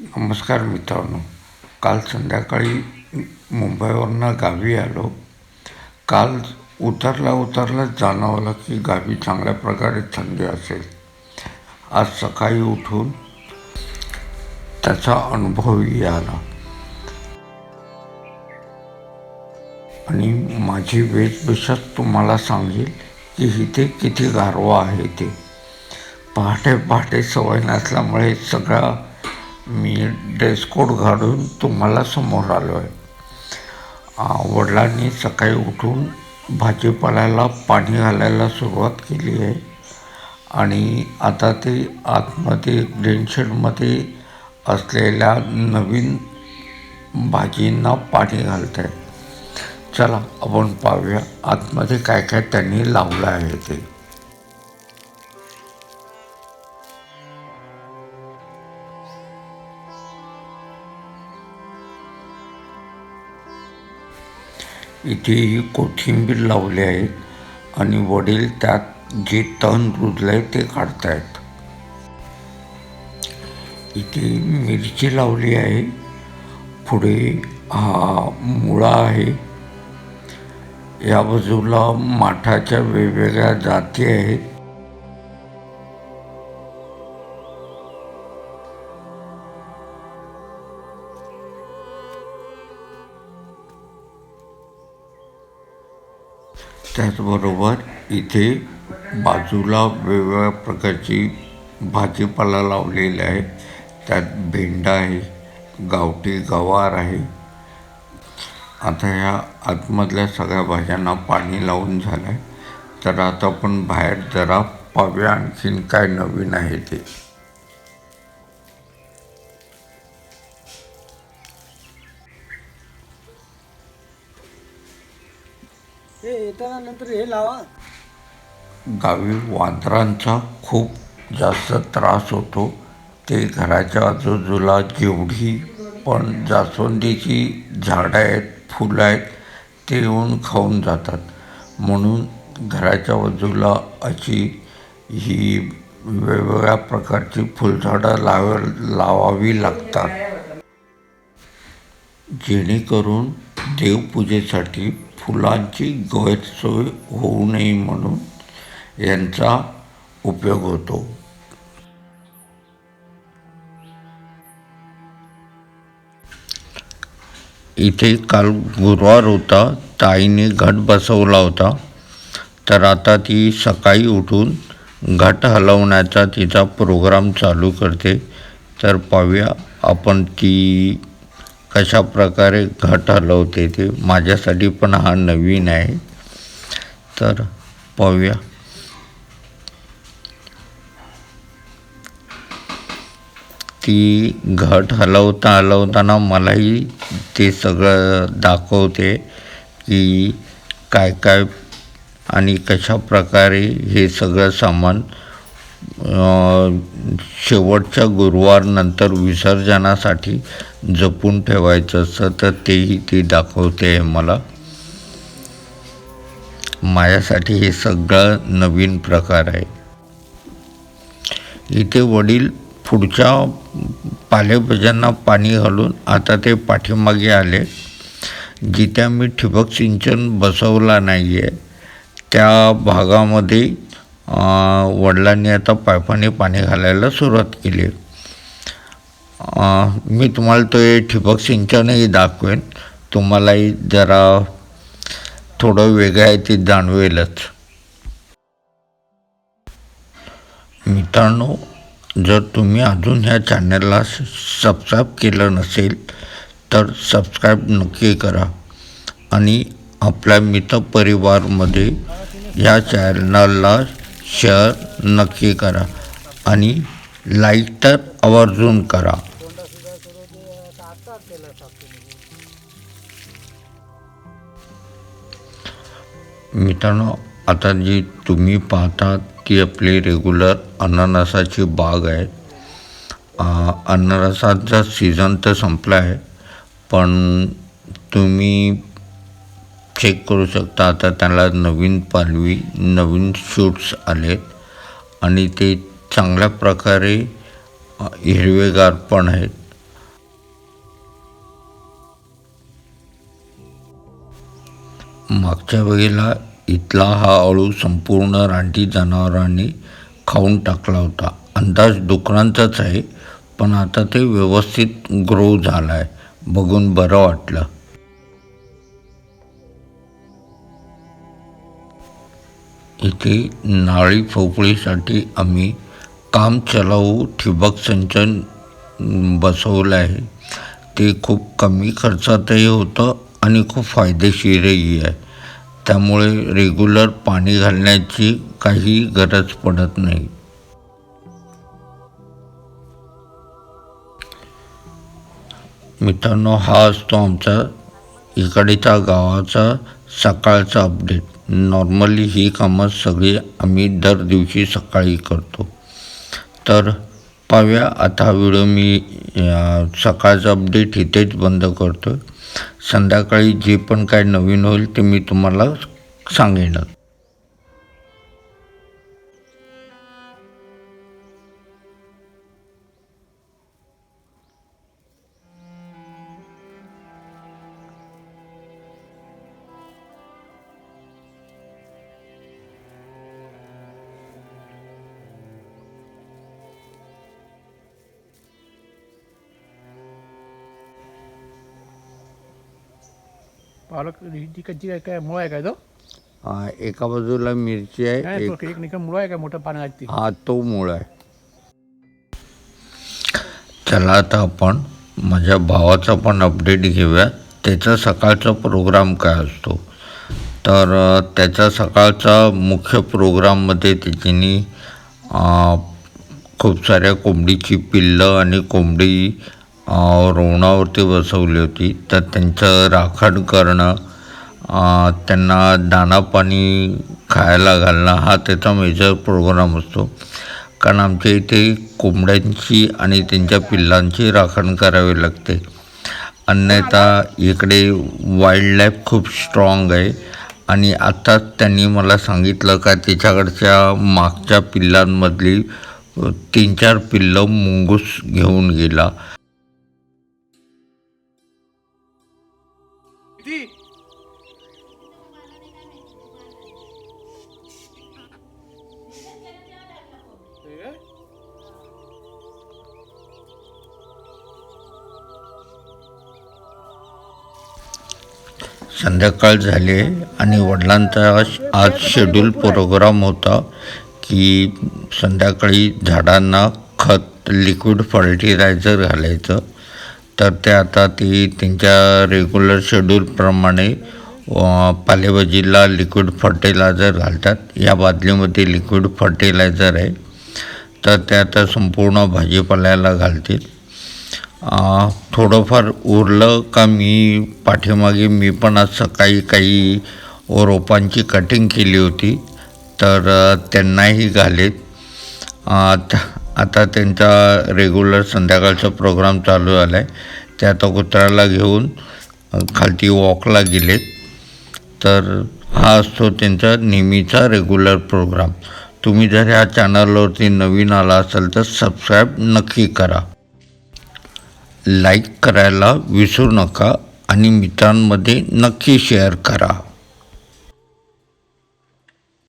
नमस्कार मित्रांनो. काल संध्याकाळी मुंबईवरनं गावी आलो. काल उतरला उतरला जाणवलं की गावी चांगल्या प्रकारे थंडी असेल. आज सकाळी उठून त्याचा अनुभवही आला. आणि माझी वेशभूषाच तुम्हाला सांगेल की इथे किती गारवा आहे ते. पहाटे पहाटे सवय नसल्यामुळे सगळा मी ड्रेसकोड घालून तुम्हाला समोर आलो आहे वडिलांनी सकाळी उठून भाजीपाल्याला पाणी घालायला सुरुवात केली आहे. आणि आता ते आतमध्ये ग्रीनशेडमध्ये असलेल्या नवीन भाजींना पाणी घालत आहे चला आपण पाहूया आतमध्ये काय काय त्यांनी लावलं आहे ते. इथेही कोथिंबीर लावली आहे आणि वडील त्यात जे तण रुजलंय ते काढतायत. इथे मिरची लावली आहे. पुढे हा मुळा आहे. या बाजूला माठाच्या वेगवेगळ्या जाती आहेत. त्याचबरोबर इथे बाजूला वेगवेगळ्या प्रकारची भाजीपाला लावलेली आहे त्यात भेंडा आहे गावठी गवार आहे. आता ह्या आतमधल्या सगळ्या भाज्यांना पाणी लावून झालं आहे तर आता आपण बाहेर जरा पाहूया आणखीन काय नवीन आहे ते. येताना नंतर हे लावा. गावी वांदरांचा खूप जास्त त्रास होतो. ते घराच्या आजूबाजूला जेवढी पण जास्वंदीची झाडं आहेत फुलं आहेत ते येऊन खाऊन जातात. म्हणून घराच्या बाजूला अशी ही वेगवेगळ्या प्रकारची फुलझाडं लाव लावावी लागतात. जेणेकरून देवपूजेसाठी फुलांची गैरसोय होऊ नये म्हणून यांचा उपयोग होतो. इथे काल गुरुवार होता ताईने घट बसवला होता. तर आता ती सकाळी उठून घट हलवण्याचा तिचा प्रोग्राम चालू करते. तर पाहूया आपण ती कशा प्रकारे घट हलवते ते माझ्यासाठी पण हा नवीन आहे. तर पाहूया. ती घट हलवता हलवताना मलाही ते सगळं दाखवते की काय काय आणि कशा प्रकारे हे सगळं सामान शेवटच्या गुरुवारनंतर विसर्जनासाठी जपून ठेवायचं असतं तर तेही ती दाखवते मला. माझ्यासाठी हे सगळं नवीन प्रकार आहे. इथे वडील पुढच्या पालेभाज्यांना पाणी घालून आता ते पाठीमागे आले. जिथे मी ठिबक सिंचन बसवला नाही आहे त्या भागामध्ये वडिलांनी आता पायपाने पाणी घालायला सुरुवात केली. मी तुम्हाला तो हे ठिबक सिंचनही दाखवेन. तुम्हालाही जरा थोडं वेगळं आहे ते जाणवेलच. मित्रांनो जर तुम्ही अजून ह्या चॅनलला सबस्क्राईब केलं नसेल तर सबस्क्राईब नक्की करा. आणि आपल्या मित्रपरिवारमध्ये ह्या चॅनलला शेअर नक्की करा आणि लाईक तर आवर्जून करा. मित्रांनो आता जी तुम्ही पाहतात ती आपली रेग्युलर अननसाची बाग आहे. अननसाचा सीझन तर संपला आहे पण तुम्ही चेक करू शकता. आता त्याला नवीन पालवी नवीन शूट्स आलेत. आणि ते चांगल्या प्रकारे हिरवेगार पण आहेत. मागच्या वेळेला इथला हा अळू संपूर्ण रानटी जनावरांनी खाऊन टाकला होता. अंदाज डुकरांचाच आहे पण आता ते व्यवस्थित ग्रो झाला आहे बघून बरं वाटलं. इथे नाळी फोपळीसाठी आम्ही काम चलाऊ ठिबक सिंचन बसवलं आहे. ते खूप कमी खर्चातही होतं आणि खूप फायदेशीरही आहे. त्यामुळे रेग्युलर पाणी घालण्याची काही गरज पडत नाही. मित्रांनो हा असतो आमचा इकडच्या गावाचा सकाळचा अपडेट नॉर्मली ही कामं सगळी आम्ही दर दिवशी सकाळी करतो. तर पाहूया आता हा व्हिडिओ मी सकाळचा अपडेट इथेच बंद करतो संध्याकाळी जे पण काय नवीन होईल ते मी तुम्हाला सांगेनच. पालक ही कच्ची काय काय मुळा आहे काय तो? अं, एका बाजूला मिरची आहे एक तो एक निका मुळा आहे काय मोठं पाण्यात ती? हा तो मूळ आहे. चला आता आपण माझ्या भावाचा पण अपडेट घेऊया त्याचा सकाळचा प्रोग्राम काय असतो? तर अ, त्याचा सकाळचा मुख्य प्रोग्राममध्ये त्याच्यानी अ, खूप साऱ्या कोंबडीची पिल्लं आणि कोंबडी रोवणावरती बसवली होती. तर त्यांचं राखण करणं त्यांना दाना पाणी खायला घालणं हा त्याचा मेजर प्रोग्राम असतो. कारण आमच्या इथे कोंबड्यांची आणि त्यांच्या पिल्लांची राखण करावी लागते. अन्यथा इकडे वाईल्डलाईफ खूप स्ट्रॉंग आहे. आणि आत्ताच त्यांनी मला सांगितलं का त्याच्याकडच्या मागच्या पिल्लांमधली तीन चार पिल्लं मुंगूस घेऊन गेला. संध्याकाळ झाले आणि वडिलांचा आज शेड्यूल प्रोग्राम होता की संध्याकाळी झाडांना खत लिक्विड फर्टिलायझर घालायचं. तर ते आता ती त्यांच्या रेग्युलर शेड्यूलप्रमाणे पालेभाजीला लिक्विड फर्टिलायझर घालतात. या बादलीमध्ये लिक्विड फर्टिलायझर आहे. तर ते आता संपूर्ण भाजीपाल्याला घालतील. थोडंफार उरलं का मी पाठीमागे मी पण आज सकाळी काही रोपांची कटिंग केली होती तर त्यांनाही घालेत. आता त्यांचा रेग्युलर संध्याकाळचा प्रोग्राम चालू झाला आहे ते आता कुत्र्याला घेऊन खालती वॉकला गेलेत. तर हा असतो त्यांचा नेहमीचा रेग्युलर प्रोग्राम तुम्ही जर ह्या चॅनलवरती नवीन आला असाल तर सबस्क्राईब नक्की करा. लाईक करायला विसरू नका आणि मित्रांमध्ये नक्की शेअर करा.